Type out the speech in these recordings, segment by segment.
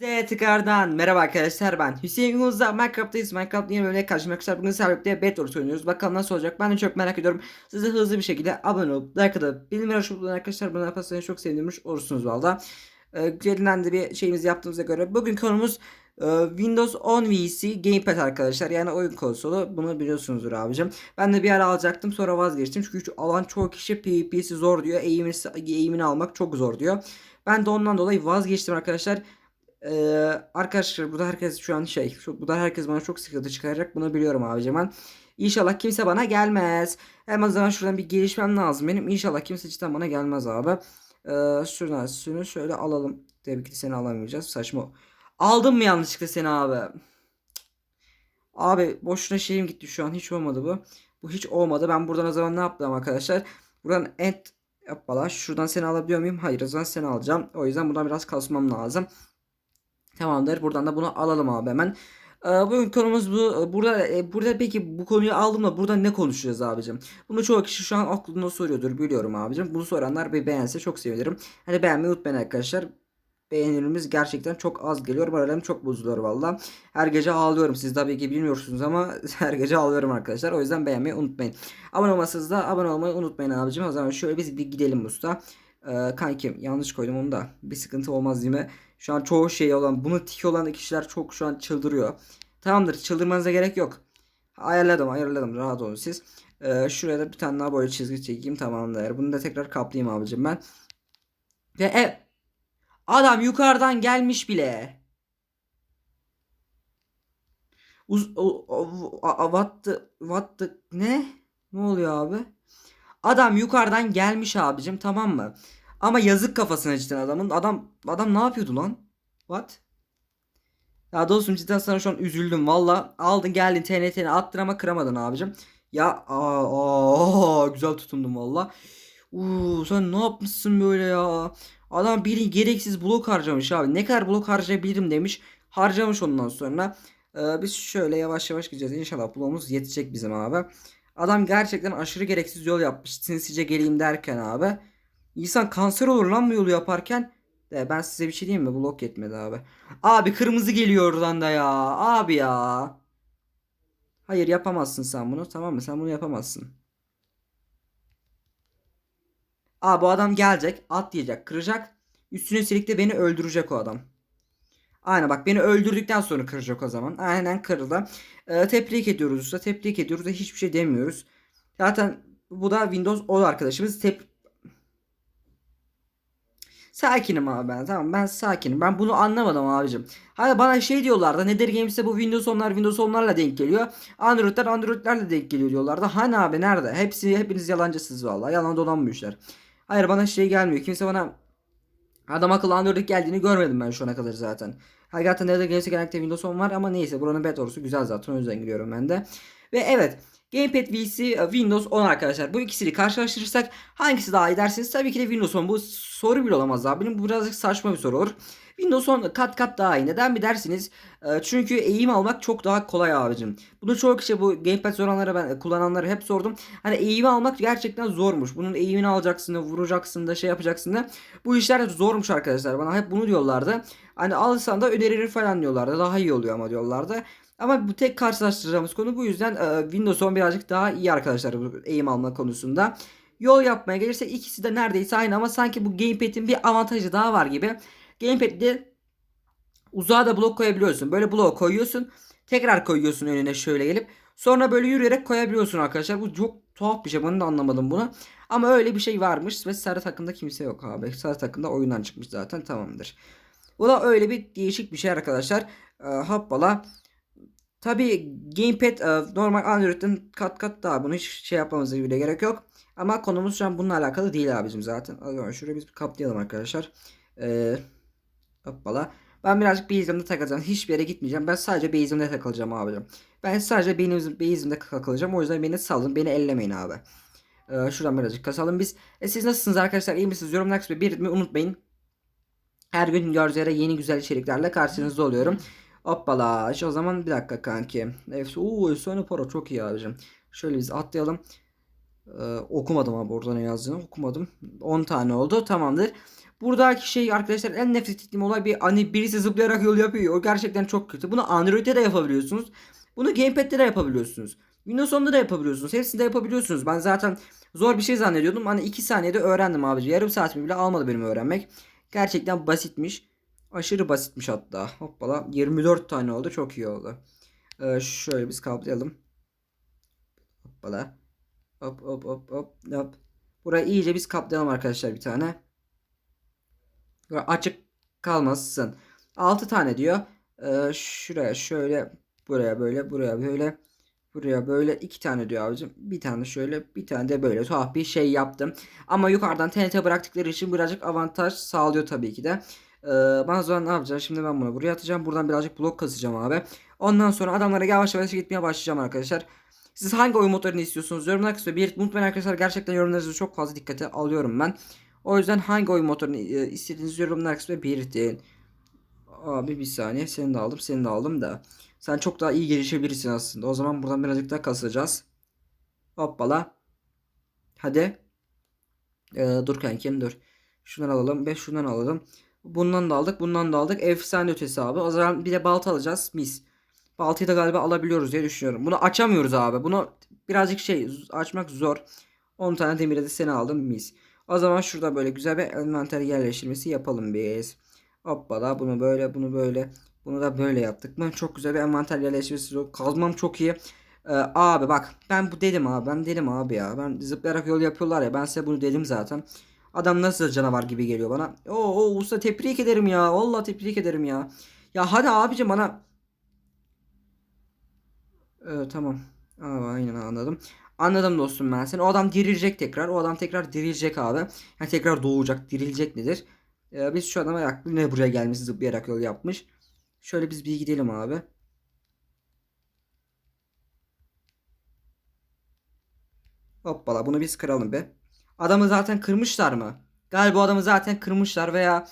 Size tekrardan merhaba arkadaşlar ben Hüseyin Yunus'da Minecraft'tayız Minecraft yeni bölümde karşıma arkadaşlar bugün sizlerle Bedwars oynuyoruz bakalım nasıl olacak ben de çok merak ediyorum size hızlı bir şekilde abone olup like atıp açıp bulun arkadaşlar bunu yaparsanız çok sevinirmiş olursunuz valla ee, de bir şeyimizi yaptığımıza göre bugün konumuz e, Windows 10 VC Gamepad arkadaşlar yani oyun konsolu bunu biliyorsunuzdur abicim ben de bir ara alacaktım sonra vazgeçtim çünkü şu alan çoğu kişi PvP'si zor diyor eğimini, eğimini almak çok zor diyor ben de ondan dolayı vazgeçtim arkadaşlar ee, arkadaşlar burada herkes şu an şey şu, burada herkes bana çok sıkıntı çıkaracak bunu biliyorum abicim ben. İnşallah kimse bana gelmez. Hemen zaman şuradan bir gelişmem lazım benim. İnşallah kimse cidden bana gelmez abi. Ee, şuradan şunu şöyle alalım. Tabii ki seni alamayacağız. Saçma. Aldım mı yanlışlıkla seni abi? Abi boşuna şeyim gitti şu an. Hiç olmadı bu. Bu hiç olmadı. Ben buradan o zaman ne yaptım arkadaşlar? Buradan et Hoppala. Şuradan seni alabiliyor muyum? Hayır o zaman seni alacağım. O yüzden buradan biraz kasmam lazım. Tamamdır. Buradan da bunu alalım abi hemen. Ee, bugün konumuz bu. Burada e, burada peki bu konuyu aldım da burada ne konuşacağız abicim? Bunu çoğu kişi şu an aklında soruyordur biliyorum abicim. Bunu soranlar bir beğense çok sevinirim. Hani beğenmeyi unutmayın arkadaşlar. Beğenilerimiz gerçekten çok az geliyor. Moralim çok bozuluyor valla. Her gece ağlıyorum. Siz tabii ki bilmiyorsunuz ama her gece ağlıyorum arkadaşlar. O yüzden beğenmeyi unutmayın. Abone olmasanız da abone olmayı unutmayın abicim. O zaman şöyle biz bir gidelim usta. Ee, kankim yanlış koydum onu da. Bir sıkıntı olmaz değil mi? Şu an çoğu şey olan bunu tik olan kişiler çok şu an çıldırıyor. Tamamdır çıldırmanıza gerek yok. Ayarladım ayarladım rahat olun siz. Ee, şuraya da bir tane daha böyle çizgi çekeyim tamamdır. Bunu da tekrar kaplayayım abicim ben. Ve ev. Adam yukarıdan gelmiş bile. Uz o, o, what the, what the, ne? Ne oluyor abi? Adam yukarıdan gelmiş abicim tamam mı? Ama yazık kafasına cidden adamın. Adam adam ne yapıyordu lan? What? Ya dostum cidden sana şu an üzüldüm valla. Aldın geldin TNT'ni attın ama kıramadın abicim. Ya aa, aa, güzel tutundum valla. Uuu sen ne yapmışsın böyle ya? Adam biri gereksiz blok harcamış abi. Ne kadar blok harcayabilirim demiş. Harcamış ondan sonra. Ee, biz şöyle yavaş yavaş gideceğiz. İnşallah bloğumuz yetecek bizim abi. Adam gerçekten aşırı gereksiz yol yapmış. Sinsice geleyim derken abi. İnsan kanser olur lan bu yolu yaparken. De ben size bir şey diyeyim mi? Blok yetmedi abi. Abi kırmızı geliyor oradan da ya. Abi ya. Hayır yapamazsın sen bunu. Tamam mı? Sen bunu yapamazsın. Aa bu adam gelecek. Atlayacak. Kıracak. Üstüne üstelik de beni öldürecek o adam. Aynen bak beni öldürdükten sonra kıracak o zaman. Aynen kırıldı. Ee, tebrik ediyoruz usta. Tebrik ediyoruz da hiçbir şey demiyoruz. Zaten bu da Windows 10 arkadaşımız. Tep Sakinim abi ben tamam ben sakinim. Ben bunu anlamadım abicim. Hani bana şey diyorlardı Nether Games'te bu Windows 10'lar Windows 10'larla denk geliyor. Android'ler Android'lerle denk geliyor diyorlardı. Hani abi nerede? Hepsi hepiniz yalancısınız vallahi. Yalan dolan bu işler. Hayır bana şey gelmiyor. Kimse bana adam akıllı Android geldiğini görmedim ben şu ana kadar zaten. Hakikaten Nether Games'te genellikle Windows 10 var ama neyse buranın beta güzel zaten o yüzden giriyorum ben de. Ve evet Gamepad VC e, Windows 10 arkadaşlar. Bu ikisini karşılaştırırsak hangisi daha iyi dersiniz? Tabii ki de Windows 10. Bu soru bile olamaz abi. Bu birazcık saçma bir soru olur. Windows 10 kat kat daha iyi. Neden bir dersiniz? E, çünkü eğim almak çok daha kolay abicim. Bunu çoğu kişi bu gamepad soranlara ben kullananlara hep sordum. Hani eğimi almak gerçekten zormuş. Bunun eğimini alacaksın da vuracaksın da şey yapacaksın da. Bu işler zormuş arkadaşlar. Bana hep bunu diyorlardı. Hani alırsan da önerilir falan diyorlardı. Daha iyi oluyor ama diyorlardı. Ama bu tek karşılaştıracağımız konu bu yüzden e, Windows 10 birazcık daha iyi arkadaşlar eğim alma konusunda. Yol yapmaya gelirse ikisi de neredeyse aynı ama sanki bu gamepad'in bir avantajı daha var gibi. Gamepad'de uzağa da blok koyabiliyorsun. Böyle blok koyuyorsun. Tekrar koyuyorsun önüne şöyle gelip. Sonra böyle yürüyerek koyabiliyorsun arkadaşlar. Bu çok tuhaf bir şey. Ben de anlamadım bunu. Ama öyle bir şey varmış ve sarı takımda kimse yok abi. Sarı takımda oyundan çıkmış zaten tamamdır. Bu da öyle bir değişik bir şey arkadaşlar. E, hoppala. Tabi Gamepad e, normal Android'in kat kat daha bunu hiç şey yapmamıza bile gerek yok. Ama konumuz şu an bununla alakalı değil abicim zaten. O zaman şurayı biz kaplayalım arkadaşlar. Ee, hoppala. Ben birazcık base'imde takılacağım. Hiçbir yere gitmeyeceğim. Ben sadece base'imde takılacağım abicim. Ben sadece benim base'imde takılacağım. O yüzden beni salın. Beni ellemeyin abi. Ee, şuradan birazcık kasalım biz. E, siz nasılsınız arkadaşlar? İyi misiniz? Yorumlar kısmı bir unutmayın. Her gün gördüğünüz yeni güzel içeriklerle karşınızda oluyorum. Hoppala. İşte o zaman bir dakika kanki. Efs Oo, efsane para çok iyi abicim. Şöyle biz atlayalım. Ee, okumadım abi orada ne yazdığını okumadım. 10 tane oldu tamamdır. Buradaki şey arkadaşlar en nefret ettiğim olay bir hani birisi zıplayarak yol yapıyor. O gerçekten çok kötü. Bunu Android'de de yapabiliyorsunuz. Bunu Gamepad'de de yapabiliyorsunuz. Windows 10'da da yapabiliyorsunuz. Hepsinde yapabiliyorsunuz. Ben zaten zor bir şey zannediyordum. Hani 2 saniyede öğrendim abici. Yarım saatimi bile almadı benim öğrenmek. Gerçekten basitmiş. Aşırı basitmiş hatta. Hoppala 24 tane oldu. Çok iyi oldu. Ee, şöyle biz kaplayalım. Hoppala. Hop hop hop hop hop. Burayı iyice biz kaplayalım arkadaşlar bir tane. Böyle açık kalmasın. 6 tane diyor. Ee, şuraya şöyle buraya böyle buraya böyle buraya böyle iki tane diyor abicim. Bir tane şöyle bir tane de böyle tuhaf bir şey yaptım. Ama yukarıdan TNT bıraktıkları için birazcık avantaj sağlıyor tabii ki de. Ee, o zaman ne yapacağım? Şimdi ben bunu buraya atacağım. Buradan birazcık blok kasacağım abi. Ondan sonra adamlara yavaş yavaş gitmeye başlayacağım arkadaşlar. Siz hangi oyun motorunu istiyorsunuz? Yorumlar kısmında bir unutmayın arkadaşlar. Gerçekten yorumlarınızı çok fazla dikkate alıyorum ben. O yüzden hangi oyun motorunu e, istediğiniz yorumlar kısmında belirtin. Abi bir saniye. Seni de aldım. Seni de aldım da. Sen çok daha iyi gelişebilirsin aslında. O zaman buradan birazcık daha kasacağız. Hoppala. Hadi. Ee, dur kankim dur. Şundan alalım. 5 şundan alalım. Bundan da aldık. Bundan da aldık. Efsane ötesi abi. O zaman bir de balta alacağız. Mis. Baltayı da galiba alabiliyoruz diye düşünüyorum. Bunu açamıyoruz abi. Bunu birazcık şey açmak zor. 10 tane demire de seni aldım. Mis. O zaman şurada böyle güzel bir envanter yerleştirmesi yapalım biz. Hoppala bunu böyle bunu böyle. Bunu da böyle yaptık mı? Çok güzel bir envanter yerleştirmesi. oldu. Kazmam çok iyi. Ee, abi bak ben bu dedim abi. Ben dedim abi ya. Ben zıplayarak yol yapıyorlar ya. Ben size bunu dedim zaten. Adam nasıl canavar gibi geliyor bana. Oo, oo usta tebrik ederim ya. Vallahi tebrik ederim ya. Ya hadi abicim bana. Ee, tamam. Aa, aynen anladım. Anladım dostum ben seni. O adam dirilecek tekrar. O adam tekrar dirilecek abi. Yani tekrar doğacak. Dirilecek nedir? Ee, biz şu adama yaklaşık ne buraya gelmiş zıplayarak yol yapmış. Şöyle biz bir gidelim abi. Hoppala bunu biz kıralım be. Adamı zaten kırmışlar mı? Galiba adamı zaten kırmışlar veya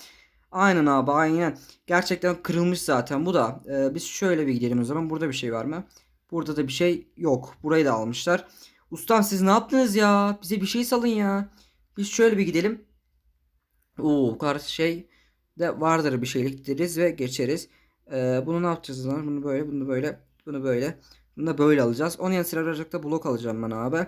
aynen abi aynen. Gerçekten kırılmış zaten bu da. Ee, biz şöyle bir gidelim o zaman. Burada bir şey var mı? Burada da bir şey yok. Burayı da almışlar. Ustam siz ne yaptınız ya? Bize bir şey salın ya. Biz şöyle bir gidelim. Oo, karşı şey de vardır bir şeylik deriz ve geçeriz. Ee, bunu ne yapacağız lan? Bunu böyle, bunu böyle, bunu böyle. Bunu da böyle alacağız. Onun yanı sıra da blok alacağım ben abi.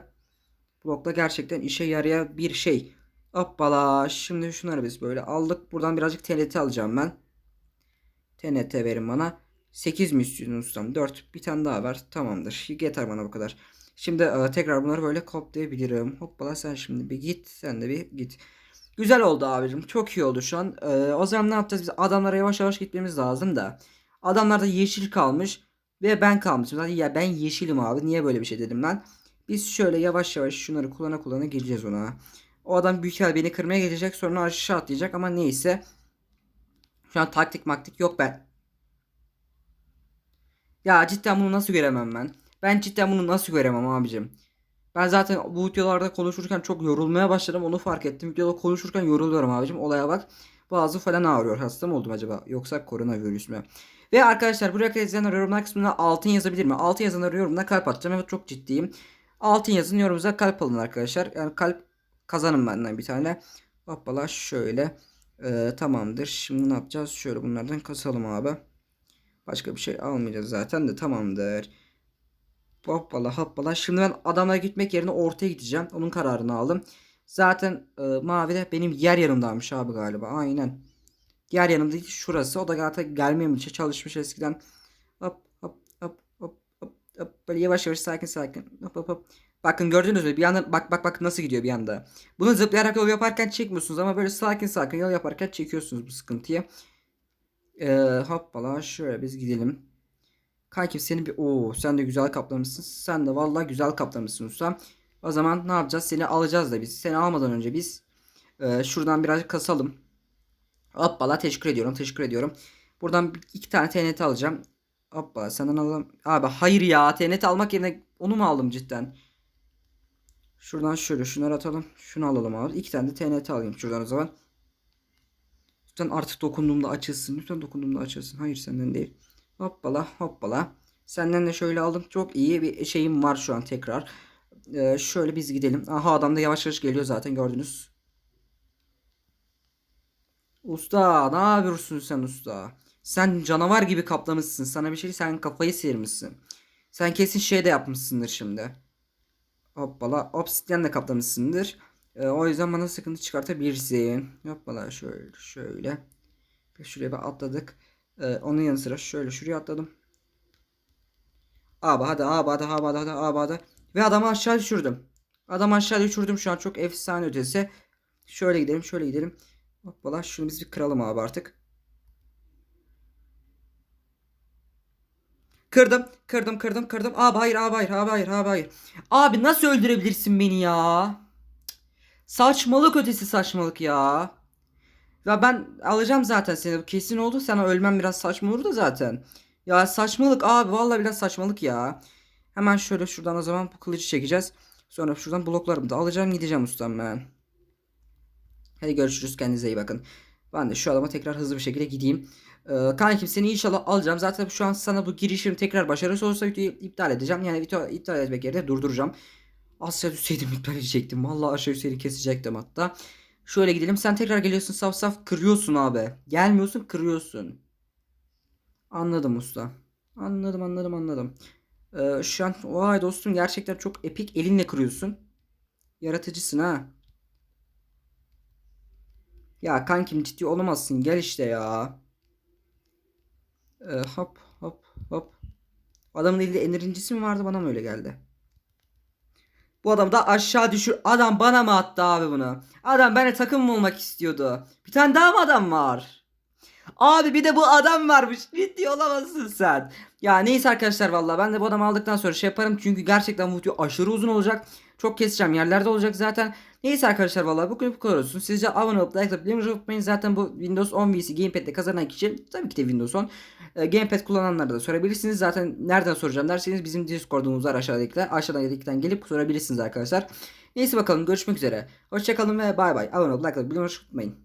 Blokla gerçekten işe yarayan bir şey. Hoppala. Şimdi şunları biz böyle aldık. Buradan birazcık TNT alacağım ben. TNT verin bana. 8 mi istiyorsun ustam? 4. Bir tane daha var. Tamamdır. Yeter bana bu kadar. Şimdi e, tekrar bunları böyle koplayabilirim. Hoppala sen şimdi bir git. Sen de bir git. Güzel oldu abicim. Çok iyi oldu şu an. Ee, o zaman ne yapacağız? Biz adamlara yavaş yavaş gitmemiz lazım da. Adamlarda yeşil kalmış. Ve ben kalmışım. Zaten ya ben yeşilim abi. Niye böyle bir şey dedim ben. Biz şöyle yavaş yavaş şunları kullana kullana geleceğiz ona. O adam büyük ihtimal beni kırmaya gelecek. Sonra aşağı atlayacak ama neyse. Şu an taktik maktik yok ben. Ya cidden bunu nasıl göremem ben? Ben cidden bunu nasıl göremem abicim? Ben zaten bu videolarda konuşurken çok yorulmaya başladım. Onu fark ettim. Videoda konuşurken yoruluyorum abicim. Olaya bak. Boğazı falan ağrıyor. Hasta mı oldum acaba? Yoksa koronavirüs mü? Ve arkadaşlar buraya kadar izleyenler yorumlar kısmına altın yazabilir mi? Altın yazanlar yorumuna kalp atacağım. Evet çok ciddiyim. Altın yazın yorumunuza kalp alın arkadaşlar. Yani kalp kazanın benden bir tane. Hoppala şöyle. Ee, tamamdır. Şimdi ne yapacağız? Şöyle bunlardan kasalım abi. Başka bir şey almayacağız zaten de tamamdır. Hoppala hoppala. Şimdi ben adamla gitmek yerine ortaya gideceğim. Onun kararını aldım. Zaten e, mavi de benim yer yanımdaymış abi galiba. Aynen. Yer yanımdaki şurası. O da zaten gelmem için çalışmış eskiden. Hop hop. Böyle yavaş yavaş sakin sakin. Hop hop hop. Bakın gördünüz mü? Bir anda bak bak bak nasıl gidiyor bir anda. Bunu zıplayarak yol yaparken çekmiyorsunuz ama böyle sakin sakin yol yaparken çekiyorsunuz bu sıkıntıyı. Ee, hoppala şöyle biz gidelim. Kankim seni bir o sen de güzel kaplamışsın. Sen de vallahi güzel kaplamışsın usta. O zaman ne yapacağız? Seni alacağız da biz. Seni almadan önce biz e, şuradan birazcık kasalım. Hoppala teşekkür ediyorum. Teşekkür ediyorum. Buradan iki tane TNT alacağım. Hoppala senden alalım. Abi hayır ya TNT almak yerine onu mu aldım cidden? Şuradan şöyle şunları atalım. Şunu alalım abi. İki tane de TNT alayım şuradan o zaman. Lütfen artık dokunduğumda açılsın. Lütfen dokunduğumda açılsın. Hayır senden değil. Hoppala hoppala. Senden de şöyle aldım. Çok iyi bir şeyim var şu an tekrar. Ee, şöyle biz gidelim. Aha adam da yavaş yavaş geliyor zaten gördünüz. Usta ne yapıyorsun sen usta? Sen canavar gibi kaplamışsın. Sana bir şey sen kafayı sıyırmışsın. Sen kesin şey de yapmışsındır şimdi. Hoppala obsidyen de kaplamışsındır. Ee, o yüzden bana sıkıntı çıkartabilirsin. Hoppala şöyle şöyle. Şuraya bir atladık. Ee, onun yanı sıra şöyle şuraya atladım. Abi hadi abi hadi abi hadi abi hadi. Ve adamı aşağı düşürdüm. Adamı aşağı düşürdüm şu an çok efsane ötesi. Şöyle gidelim şöyle gidelim. Hoppala şunu biz bir kıralım abi artık. Kırdım, kırdım, kırdım, kırdım. Abi hayır, abi hayır, abi hayır, abi hayır. Abi nasıl öldürebilirsin beni ya? Saçmalık ötesi saçmalık ya. Ya ben alacağım zaten seni. Kesin oldu. Sana ölmem biraz saçma olur da zaten. Ya saçmalık abi. Vallahi biraz saçmalık ya. Hemen şöyle şuradan o zaman bu kılıcı çekeceğiz. Sonra şuradan bloklarımı da alacağım gideceğim ustam ben. Hadi görüşürüz kendinize iyi bakın. Ben de şu adama tekrar hızlı bir şekilde gideyim. Ee, kankim seni inşallah alacağım. Zaten şu an sana bu girişim tekrar başarısız olursa iptal edeceğim. Yani video iptal etmek yerine durduracağım. Aşağı düşseydim iptal edecektim. Vallahi aşağı düşseydim kesecektim hatta. Şöyle gidelim. Sen tekrar geliyorsun saf saf kırıyorsun abi. Gelmiyorsun kırıyorsun. Anladım usta. Anladım anladım anladım. Ee, şu an vay dostum gerçekten çok epik elinle kırıyorsun. Yaratıcısın ha. Ya kankim ciddi olamazsın. Gel işte ya. Ee, hop hop hop. Adamın elinde enerjisi mi vardı bana mı öyle geldi? Bu adam da aşağı düşür. Adam bana mı attı abi bunu? Adam benimle takım mı olmak istiyordu? Bir tane daha mı adam var? Abi bir de bu adam varmış. Ciddi olamazsın sen. Ya neyse arkadaşlar vallahi ben de bu adamı aldıktan sonra şey yaparım. Çünkü gerçekten bu aşırı uzun olacak. Çok keseceğim yerlerde olacak zaten. Neyse arkadaşlar vallahi bugün bu kadar olsun. Sizce abone olup like atıp bildirim unutmayın. Zaten bu Windows 10 VC Gamepad'de kazanan kişi tabii ki de Windows 10. E, Gamepad kullananlara da sorabilirsiniz. Zaten nereden soracağım derseniz bizim Discord'umuz var aşağıdakiler. Aşağıdan linkten gelip sorabilirsiniz arkadaşlar. Neyse bakalım görüşmek üzere. Hoşçakalın ve bay bay. Abone olup like atıp bildirim unutmayın.